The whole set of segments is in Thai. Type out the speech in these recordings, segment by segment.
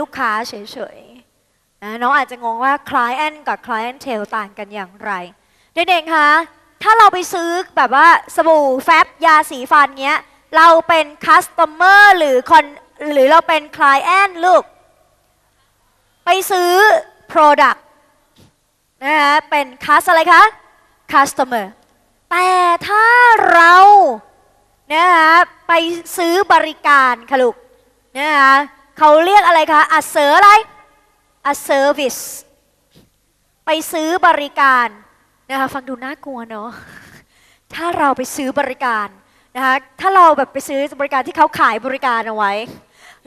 ลูกค้าเฉยๆนะน้องอาจจะงงว่า client กับ clientele ต่างกันอย่างไร เด็กๆ คะ ถ้าเราไปซื้อแบบว่าสบู่แฟบยาสีฟันเงี้ย เราเป็น customer หรือ con หรือเราเป็น client ลูก ไปซื้อ product นะคะเป็น cus อะไรคะ customer แต่ถ้าเรานะคะไปซื้อบริการค่ะลูกนะคะ เขาเรียกอะไรคะอัเซออะไร a service ไปซื้อบริการนะคะฟังดูน่ากลัวเนาะถ้าเราไปซื้อบริการนะคะถ้าเราแบบไปซื้อบริการที่เขาขายบริการเอาไว้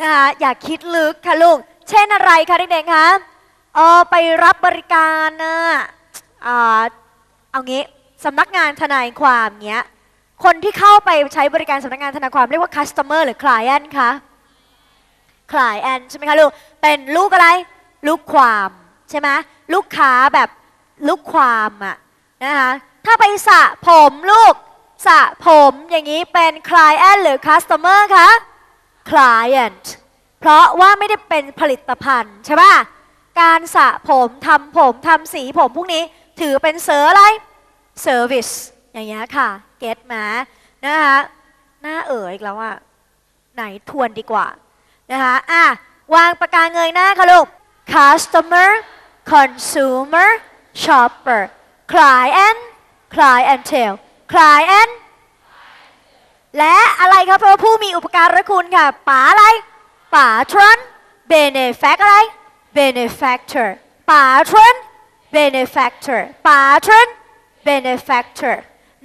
นะคะอย่าคิดลึกค่ะลูกเช่นอะไรคะเด็กๆคะเออไปรับบริการนะอ่าเอางี้สำนักงานทนายความเงี้ยคนที่เข้าไปใช้บริการสำนักงานทนายความเรียกว่า customer หรือ client คะ client ใช่ไหมคะลูก เป็นลูกอะไร ลูกความใช่ไหมลูกค้าแบบลูกความอะนะคะถ้าไปสระผมลูกสระผมอย่างนี้เป็น client หรือ customer คะ client เพราะว่าไม่ได้เป็นผลิตภัณฑ์ใช่ป่ะ การสระผมทำผมทำสีผมพวกนี้ถือเป็นเซอร์อะไร service อย่างเงี้ยค่ะ เก็ตมานะคะหน้าเอ๋ออีกแล้วอะไหนทวนดีกว่า นะคะอะวางปากกาเงยหน้าค่ะลูก customer consumer shopper client clientele client และอะไรครับพระผู้มีอุปการะคุณค่ะ ป๋าอะไร ป๋าทรอน benefact อะไร benefactor ป๋าทรอน benefactor ป๋าทรอน benefactor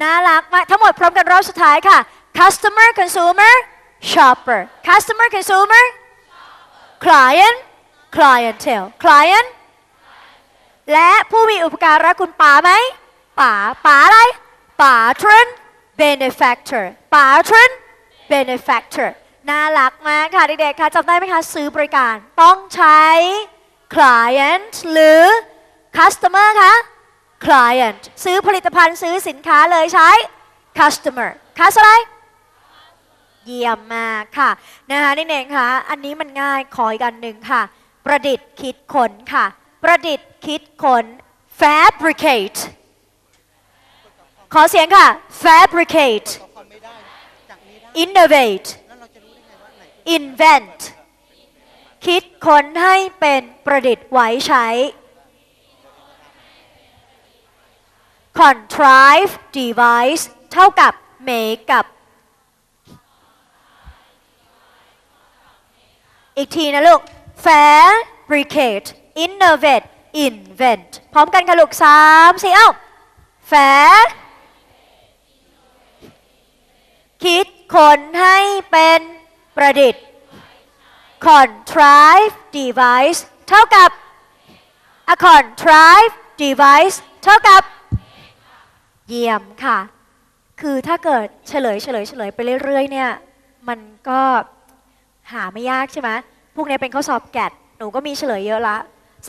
น่ารักมากทั้งหมดพร้อมกันรอบสุดท้ายค่ะ customer consumer shopper customer consumer client clientele client และผู้มีอุปการะคุณป๋าไหมป๋าป๋าอะไรป๋าทรน benefactor ป๋าทรน benefactor น่ารักมากค่ะเด็กๆค่ะจำได้ไหมคะซื้อบริการต้องใช้ client หรือ customer คะ client ซื้อผลิตภัณฑ์ซื้อสินค้าเลยใช้ customer cus อะไร เยี่ยมมากค่ะนะคะนี่เองค่ะอันนี้มันง่ายขออีกอันหนึ่งค่ะ ประดิษฐ์คิดค้นค่ะ ประดิษฐ์คิดค้น fabricate ขอเสียงค่ะ fabricate ต่อความไม่ได้จากนี้ได้ innovate แล้วเราจะรู้ได้ไงว่าไหน invent คิดค้นให้เป็นประดิษฐ์ไว้ใช้ contrive device เท่ากับ make กับ อีกทีนะลูก fabricate innovate invent พร้อมกันค่ะลูกสามสี่เอ้า fair คิดค้นให้เป็นประดิษฐ์ contrive device เท่ากับ a contrive device เท่ากับ เยี่ยมค่ะ คือถ้าเกิดเฉลยเฉลยเฉลยไปเรื่อยๆเนี่ย มันก็ หาไม่ยากใช่ไหมพวกนี้เป็นข้อสอบแกดหนูก็มีเฉลยเยอะละ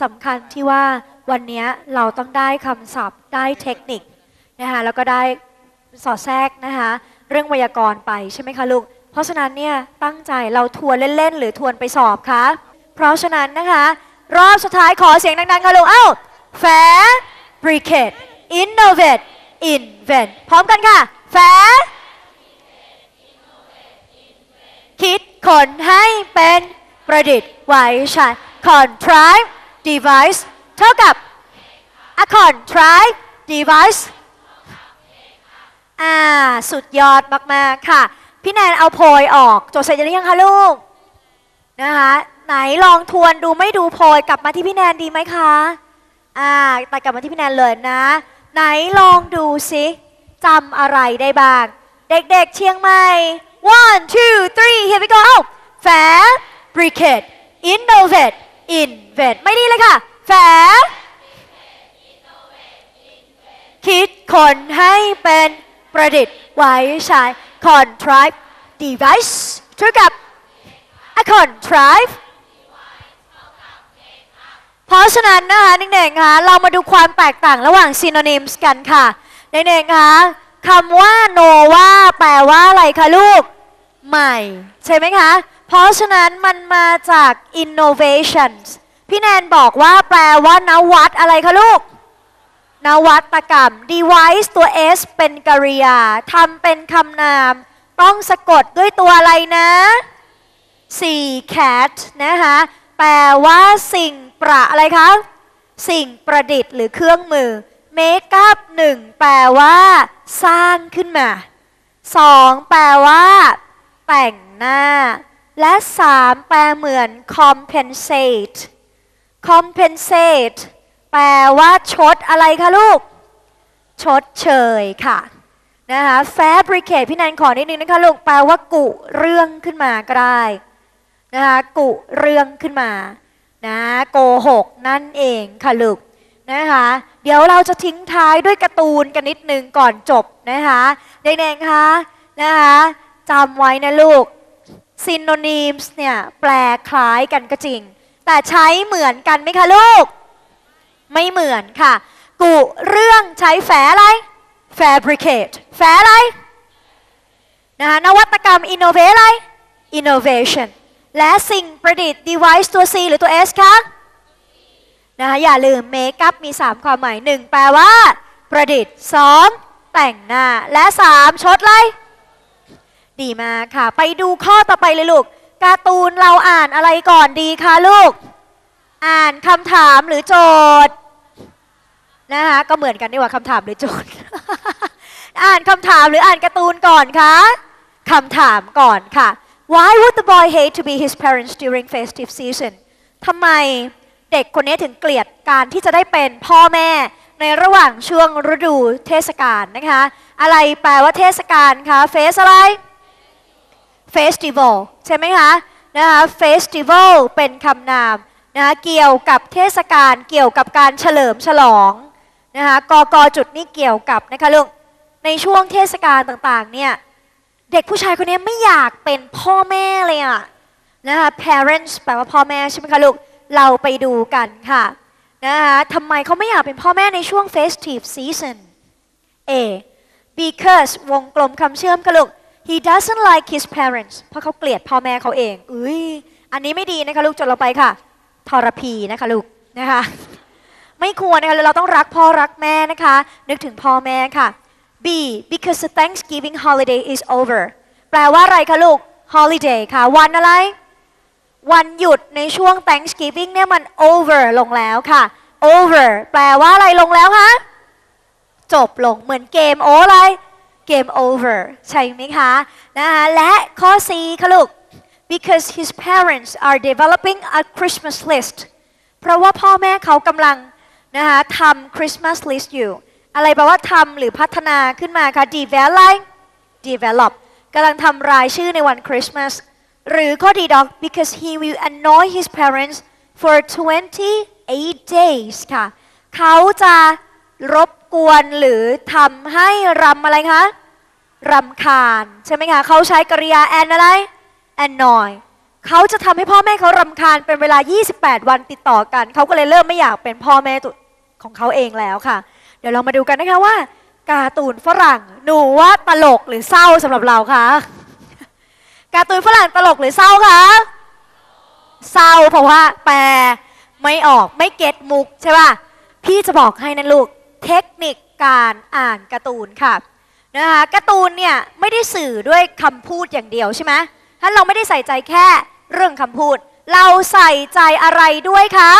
สำคัญที่ว่าวันนี้เราต้องได้คำศัพท์ได้เทคนิคนะคะแล้วก็ได้สอดแทรกนะคะเรื่องไวยากรณ์ไปใช่ไหมคะลูก เพราะฉะนั้นเนี่ยตั้งใจเราทวนเล่นๆ หรือทวนไปสอบคะเพราะฉะนั้นนะคะ รอบสุดท้ายขอเสียงดังๆ ค่ะลูก เอ้า fabricate innovate invent พร้อมกันค่ะ fair คิด คนให้เป็นประดิษฐ์ไว้ใช้ contrive device เท่ากับ a contrive device อ่า สุดยอดมาก ๆ ค่ะ พี่แนนเอาโพยออกจดเสร็จหรือยังคะลูก นะคะ ไหนลองทวนดูไม่ดูโพยกลับมาที่พี่แนนดีไหมคะ อ่าตัดกลับมาที่พี่แนนเลยนะ ไหนลองดูสิจำอะไรได้บ้าง เด็ก ๆ เชียงใหม่ one two three here we go fabricate innovate invent ไม่ดีเลยค่ะ fair คิดคนให้เป็นประดิษฐ์ไว้ใช้ contrive device เท่ากับ a contrive เพราะฉะนั้นนะคะเด็กๆคะเรามาดูความแตกต่างระหว่าง synonyms กันค่ะเด็กๆคะ คำว่า nova แปลว่าอะไรคะลูก ใหม่ ใช่ไหมคะ เพราะฉะนั้นมันมาจาก innovations พี่แนนบอกว่าแปลว่านวัตอะไรคะลูก นวัตกรรม device ตัว s เป็นกริยาทำเป็นคำนาม ต้องสะกดด้วยตัวอะไรนะ 4 cat นะคะแปลว่าสิ่งประอะไรคะ สิ่งประดิษฐ์หรือเครื่องมือ make up 1แปลว่า สร้างขึ้นมา2แปลว่า แต่งหน้า และ3แปลเหมือน compensate compensate แปลว่าชดอะไรคะลูก ชดเชยค่ะนะคะ fabricate พี่แนนขอนิดนึงนะคะลูกแปลว่ากุเรื่องขึ้นมาก็ได้นะคะกุเรื่องขึ้นมานะโกหกนั่นเองค่ะลูกนะคะ เดี๋ยวเราจะทิ้งท้ายด้วยการ์ตูนกันนิดนึงก่อนจบนะคะเด็กๆคะนะคะจำไว้นะลูก synonyms เนี่ยแปลคล้ายกันก็จริง แต่ใช้เหมือนกันไหมคะลูก ไม่เหมือนค่ะ กุเรื่องใช้แฝอะไร fabricate แฝอะไรนะคะนวัตกรรม innovate อะไร innovation และสิ่งประดิษฐ์ device ตัว C หรือตัว S คะ นะคะอย่าลืม make up มี 3 ความหมาย 1 แปลว่า ประดิษฐ์ 2 แต่งหน้า และ 3 ชดเลยดีมากค่ะ ไปดูข้อต่อไปเลยลูกการ์ตูนเราอ่านอะไรก่อนดีคะลูก อ่านคำถามหรือโจทย์นะคะก็เหมือนกันดีกว่าคำถามหรือโจทย์ อ่านคำถามหรืออ่านการ์ตูนก่อนคะคำถามก่อนค่ะ Why would the boy hate to be his parents during festive season ทำไม เด็กคนนี้ถึงเกลียดการที่จะได้เป็นพ่อแม่ในระหว่างช่วงฤดูเทศกาลนะคะ อะไรแปลว่าเทศกาลคะเฟสอะไร Festival ใช่ไหมคะนะคะ Festival เป็นคำนามนะคะเกี่ยวกับเทศกาลเกี่ยวกับการเฉลิมฉลองนะคะกกจุดนี้เกี่ยวกับนะคะลูกในช่วงเทศกาลต่างๆเนี่ยเด็กผู้ชายคนนี้ไม่อยากเป็นพ่อแม่เลยอะนะคะ parents แปลว่าพ่อแม่ใช่ไหมคะลูก เราไปดูกันค่ะนะคะทำไมเขาไม่อยากเป็นพ่อแม่ในช่วง festive season A because วงกลมคำเชื่อมค่ะลูก he doesn't like his parents เพราะเขาเกลียดพ่อแม่เขาเองอุ้ยอันนี้ไม่ดีนะคะลูกจดเราไปค่ะทรพีนะคะลูกนะคะไม่ควรนะคะเราต้องรักพ่อรักแม่นะคะ นึกถึงพ่อแม่ค่ะ B because the Thanksgiving holiday is over แปลว่าอะไรคะลูก holiday ค่ะ วันอะไร วันหยุดในช่วง Thanksgiving เนี่ยมัน over ลงแล้วค่ะ over แปลว่าอะไรลงแล้วคะ จบลงเหมือนเกมโออะไร เกม over ใช่ไหมคะนะคะและข้อ C ค่ะลูก because his parents are developing a Christmas list เพราะว่าพ่อแม่เขากำลังนะคะทำ Christmas list อยู่ อะไรแปลว่าทำหรือพัฒนาขึ้นมาคะ develop develop กำลังทำรายชื่อในวันคริสต์มาส หรือข้อดีดอก because he will annoy his parents for 28 days ค่ะ เขาจะรบกวนหรือทำให้รำอะไรคะรำคาญ ใช่ไหมคะ เขาใช้กริยา and อะไร annoy เขาจะทำให้พ่อแม่เขารำคาญเป็นเวลา 28 วันติดต่อกัน เขาก็เลยเริ่มไม่อยากเป็นพ่อแม่ตัวของเขาเองแล้วค่ะ เดี๋ยวเรามาดูกันนะคะว่าการ์ตูนฝรั่งหนูว่าตลกหรือเศร้าสำหรับเราคะ การ์ตูนฝรั่งตลกหรือเศร้าคะเศร้าเพราะว่าแปลไม่ออกไม่เก็ตมุกใช่ป่ะพี่จะบอกให้นะลูกเทคนิคการอ่านการ์ตูนค่ะนะคะการ์ตูนเนี่ยไม่ได้สื่อด้วยคำพูดอย่างเดียวใช่ไหมถ้าเราไม่ได้ใส่ใจแค่เรื่องคำพูด เราใส่ใจอะไรด้วยคะ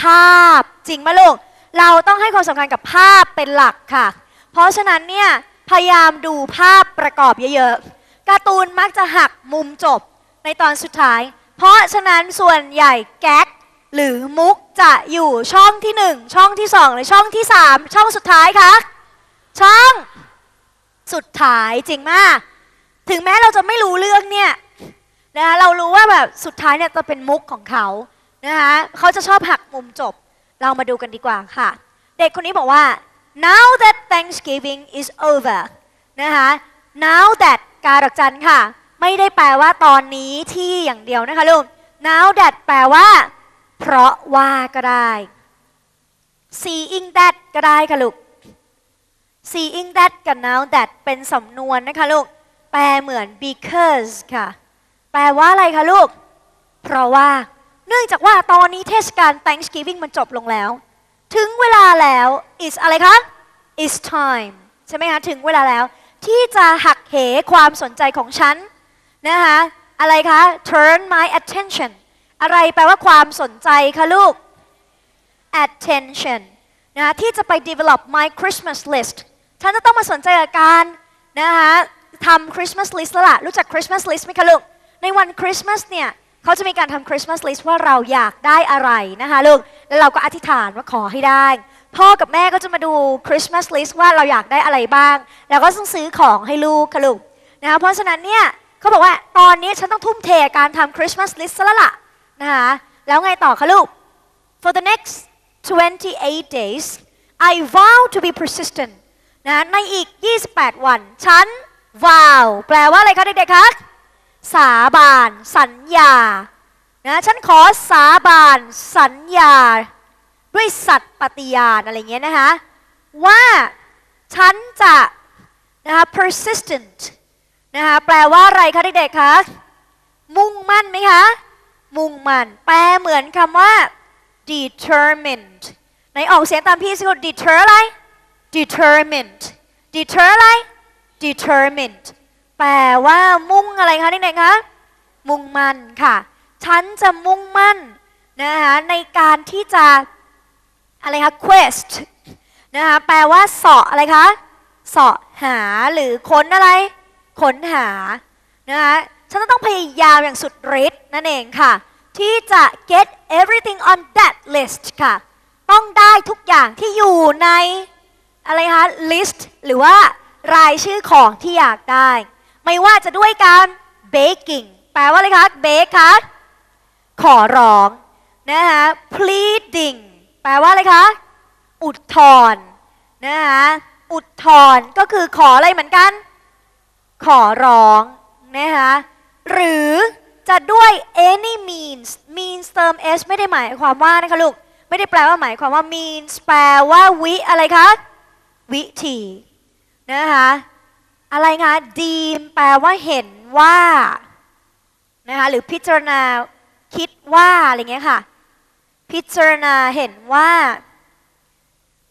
ภาพจริงไหมลูกเราต้องให้ความสำคัญกับภาพเป็นหลักค่ะ เพราะฉะนั้นเนี่ยพยายามดูภาพประกอบเยอะๆ การ์ตูนมักจะหักมุมจบในตอนสุดท้าย เพราะฉะนั้นส่วนใหญ่แก๊กหรือมุกจะอยู่ช่องที่หนึ่งช่องที่สองหรือช่องที่สามช่องสุดท้ายคะช่องสุดท้ายจริงมาก ถึงแม้เราจะไม่รู้เรื่องเนี่ยนะคะเรารู้ว่าแบบสุดท้ายเนี่ยจะเป็นมุกของเขานะคะเขาจะชอบหักมุมจบ เรามาดูกันดีกว่าค่ะ เด็กคนนี้บอกว่า now that Thanksgiving is over นะคะ now that การักจันค่ะ ไม่ได้แปลว่าตอนนี้ที่อย่างเดียวนะคะลูก now that แปลว่า เพราะว่าก็ได้ seeing that ก็ได้ค่ะลูก seeing that กับ now that เป็นสำนวนนะคะลูก แปลเหมือน because ค่ะ แปลว่าอะไรคะลูก เพราะว่า เนื่องจากว่าตอนนี้เทศกาล Thanksgiving มันจบลงแล้ว ถึงเวลาแล้ว is อะไรคะ is time ใช่ไหมคะ ถึงเวลาแล้ว ที่จะหักเหความสนใจของฉันนะคะอะไรคะ turn my attention อะไรแปลว่าความสนใจคะลูก attention นะคะที่จะไป develop my Christmas list ฉันจะต้องมาสนใจกับการนะคะทำ Christmas list แล้วล่ะรู้จัก Christmas list ไหมคะลูก ในวันคริสต์มาสเนี่ยเขาจะมีการทำ Christmas list ว่าเราอยากได้อะไรนะคะลูก แล้วเราก็อธิษฐานว่าขอให้ได้ พ่อกับแม่ก็จะมาดู Christmas list ว่าเราอยากได้อะไรบ้าง แล้วก็ต้องซื้อของให้ลูกค่ะลูกนะคะเพราะฉะนั้นเนี่ยเขาบอกว่าตอนนี้ฉันต้องทุ่มเทการทำ Christmas list ซะแล้วล่ะนะคะแล้วไงต่อคะลูก for the next 28 days I vow to be persistent นะในอีก 28 วัน ฉัน vow แปลว่าอะไรคะเด็กๆคะสาบาน สัญญานะฉันขอสาบาน สัญญา ด้วยสัตย์ปฏิญาณอะไรเงี้ยนะคะว่าฉันจะนะคะ persistent นะคะแปลว่าอะไรคะเด็กๆคะมุ่งมั่นไหมคะ มุ่งมั่น แปลเหมือนคำว่า determined ไหนออกเสียงตามพี่สิคุณ deter อะไร determined deter อะไร determined แปลว่ามุ่งอะไรคะเด็กๆคะมุ่งมั่นค่ะ ฉันจะมุ่งมั่นนะคะในการที่จะ อะไรคะ quest นะคะแปลว่าเสาะอะไรคะเสาะหาหรือค้นอะไรค้นหานะคะฉันจะต้องพยายามอย่างสุดฤทธิ์นั่นเองค่ะ ที่จะ get everything on that list ค่ะ ต้องได้ทุกอย่างที่อยู่ในอะไรคะ list หรือว่ารายชื่อของที่อยากได้ ไม่ว่าจะด้วยการ baking แปลว่าอะไรคะ bake คะขอร้องนะคะ pleading ลว่าอะไรคะ อุทธรนะคะอุทธรก็คือขออะไรเหมือนกัน ขอร้องนะคะหรือจะด้วย any means means เติม s ไม่ได้หมายความว่านะคะลูก ไม่ได้แปลว่าหมายความว่า means แปลว่าวิอะไรคะ วิธีนะคะอะไรคะ deem แปลว่าเห็นว่านะคะหรือพิจารณาคิดว่าอะไรเงี้ยค่ะ พิจารณาเห็นว่า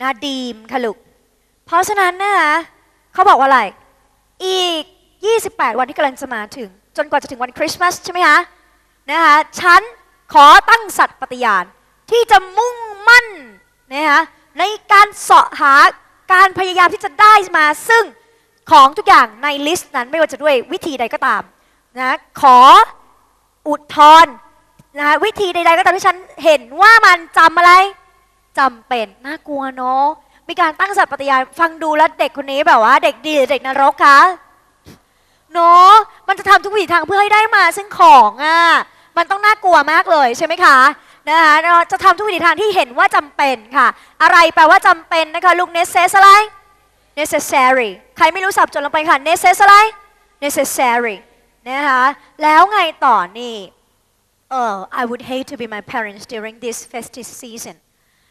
นะดีมค่ะลูกเพราะฉะนั้นนะคะเขาบอกว่าอะไร อีก 28 วันที่กำลังจะมาถึง จนกว่าจะถึงวันคริสต์มาสใช่ไหมคะนะคะฉันขอตั้งสัตย์ปฏิญาณที่จะมุ่งมั่นนะคะในการเสาะหาการพยายามที่จะได้มาซึ่งของทุกอย่างในลิสต์นั้นไม่ว่าจะด้วยวิธีใดก็ตามนะขออุทธรณ์นะคะวิธีใดๆก็ตามที่ฉัน เห็นว่ามันจำอะไรจำเป็นน่ากลัวเนาะมีการตั้งสัตย์ปฏิญาณฟังดูแล้วเด็กคนนี้แบบว่า เด็กดีหรือเด็กนรกคะเนาะมันจะทำทุกวิถีทางเพื่อให้ได้มาซึ่งของอะมันต้องน่ากลัวมากเลยใช่ไหมคะนะคะเราจะทำทุกวิถีทางที่เห็นว่าจำเป็นค่ะ อะไรแปลว่าจำเป็นนะคะลูก necess อะไร necessary ใครไม่รู้สับจดลงไปค่ะ necess อะไร necessary นะคะแล้วไงต่อนี่ เออ I would hate to be my parents during this festive season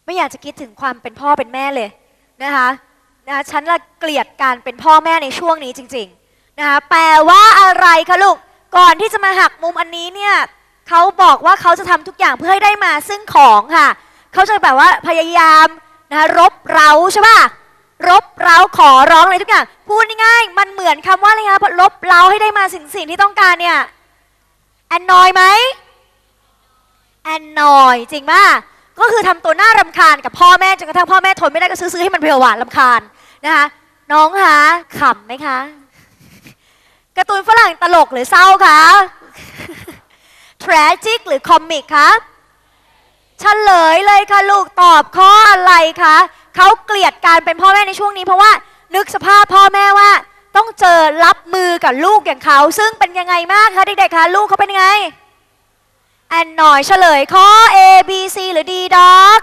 ไม่อยากจะคิดถึงความเป็นพ่อเป็นแม่เลยนะคะนะฉันละเกลียดการเป็นพ่อแม่ในช่วงนี้จริงๆนะคะแปลว่าอะไรคะลูก ก่อนที่จะมาหักมุมอันนี้เนี่ยเขาบอกว่าเขาจะทำทุกอย่างเพื่อให้ได้มาซึ่งของค่ะ เขาจะแบบว่าพยายามนะะรบเร้าใช่ป่ะ รบเร้าขอร้องอะไรทุกอย่าง พูดง่ายๆมันเหมือนคำว่าอะไรคะรบเร้าให้ได้มาสิ่งสิ่งที่ต้องการเนี่ยแอนนอยไหม แอนนอยจริงป่ะก็คือทำตัวน่ารำคาญกับพ่อแม่จนกระทั่งพ่อแม่ทนไม่ได้ก็ซื้อๆให้มันเพียวหวานรำคาญนะคะ น้องคะขำไหมคะการ์ตูนฝรั่งตลกหรือเศร้าคะ tragic หรือคอมิกคะเฉลยเลยค่ะลูกตอบข้ออะไรคะเขาเกลียดการเป็นพ่อแม่ในช่วงนี้เพราะว่า นึกสภาพพ่อแม่ว่า ต้องเจอรับมือกับลูกอย่างเขาซึ่งเป็นยังไงมากคะเด็กๆคะลูกเขาเป็นยังไง แอนหน่อยเฉลยข้อ A B C หรือ D ดอก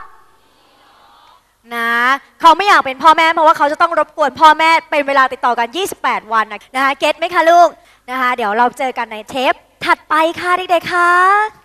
นะเขาไม่อยากเป็นพ่อแม่เพราะว่าเขาจะต้องรบกวนพ่อแม่เป็นเวลาติดต่อกัน 28 วันนะนะคะเก็ตไหมคะลูกนะคะเดี๋ยวเราเจอกันในเทปถัดไปค่ะเด็กๆคะ